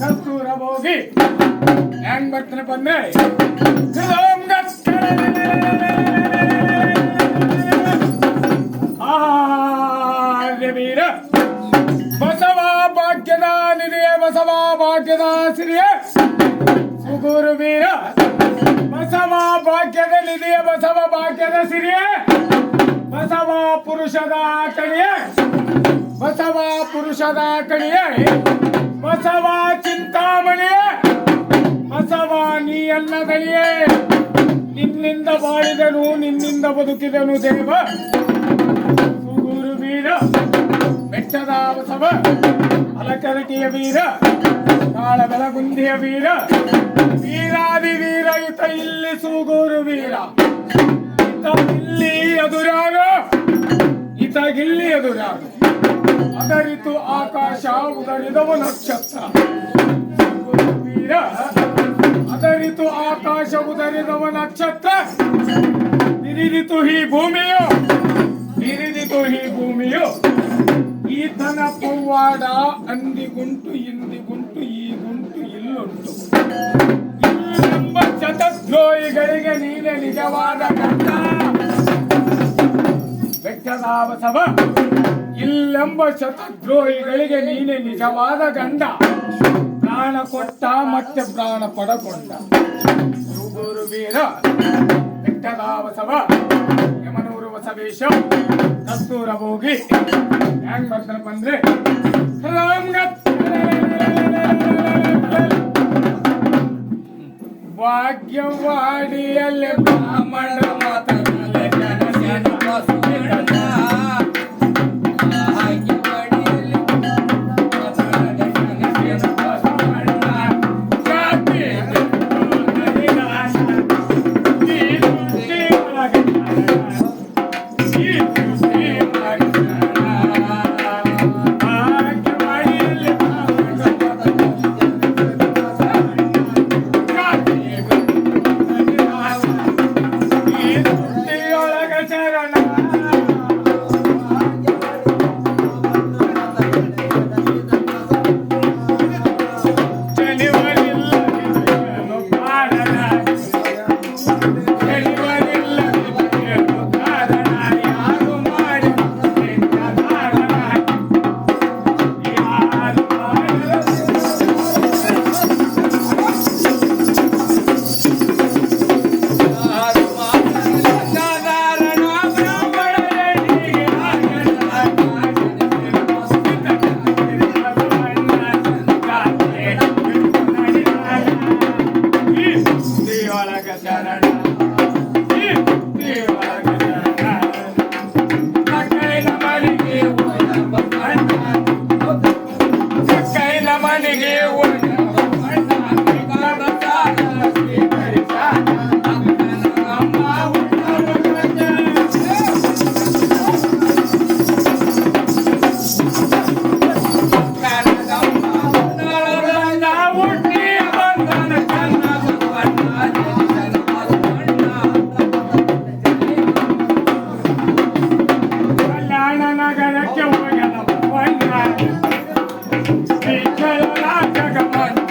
ಕಸ್ತೂರ ಹೋಗಿ ಹೆಂಗ್ ಬರ್ತಾನೆ ಬಂದ್ರೆ ಕಲಾಂ ಆರ್ಯ ವೀರ ಬಸವ ಭಾಗ್ಯದ ನಿಧಿಯ ಬಸವ ಭಾಗ್ಯದ ಸಿರಿಯ ಸುಗುರು ವೀರ ಬಸವ ಭಾಗ್ಯದ ನಿಧಿಯ ಬಸವ ಭಾಗ್ಯದ ಸಿರಿಯ ಬಸವ ಪುರುಷದ ಕಣಿಯ ಬಸವ ಪುರುಷದ ಕಣಿಯ ಬಸವ ಚಿಂತಾಮಣಿ ಬಸವ ನೀ ಅಲ್ಲದಳಿಯೇ ನಿನ್ನಿಂದ ಬಾಳಿದನು, ನಿನ್ನಿಂದ ಬದುಕಿದನು ದೇವ. ಸುಗುರು ವೀರ, ಬೆಟ್ಟದ ಬಸವ, ಅಲಕರಟಿಯ ವೀರ, ಕಾಳ ಬೆಳಗುಂದಿಯ ವೀರ, ವೀರಾದಿ ವೀರ ಇತ ಇಲ್ಲಿ ಸುಗುರು ವೀರ. ಇತ ಇಲ್ಲಿ ಎದುರಾಗ ಇತ ಗಿಲ್ಲಿ ಎದುರಾರು ಅದರಿತು ಆಕಾಶ ಉದರಿದವ ನಕ್ಷತ್ರ ಅದರಿತು ಆಕಾಶ ಉದರಿದವ ನಕ್ಷತ್ರ ನಿರಿದಿತು ಈ ಭೂಮಿಯು, ಬಿರಿದಿತು ಈ ಭೂಮಿಯು. ಈತನ ಪೌವಾಡ ಅಂದಿಗುಂಟು, ಇಂದಿಗುಂಟು, ಈ ಗುಂಟು ಇಲ್ಲುಂಟು. ಇಲ್ಲೆಂಬ ಚತದ್ರೋಹಿಗಳಿಗೆ ನೀನೆ ನಿಜವಾದ ಕಟ್ಟ ಬೆಟ್ಟದ ಬಸವ ಇಲ್ಲೆಂಬ ಶತದ್ರೋಹಿಗಳಿಗೆ ನೀನೆ ನಿಜವಾದ ಗಂಡ. ಪ್ರಾಣ ಕೊಟ್ಟ ಮತ್ತೆ ಪ್ರಾಣ ಪಡಕೊಂಡ. ವೀರ ಬೆಟ್ಟದ ಬಸವ ಯಮನೂರು ಬಸವೇಶ, ಕಸ್ತೂರ ಹೋಗಿ ಹ್ಯಾಂಗ್ ಬರ್ತಾರೆ ಬಂದ್ರೆ? ಭಾಗ್ಯವಾಡಿಯಲ್ಲಿ ಬ್ರಾಹ್ಮಣ ಮಾತನಾಡಲೆ ಮನೆಗೆ ಕೈಲ ಮನೆಗೆ ಒಂದು Mikaela Jagamani.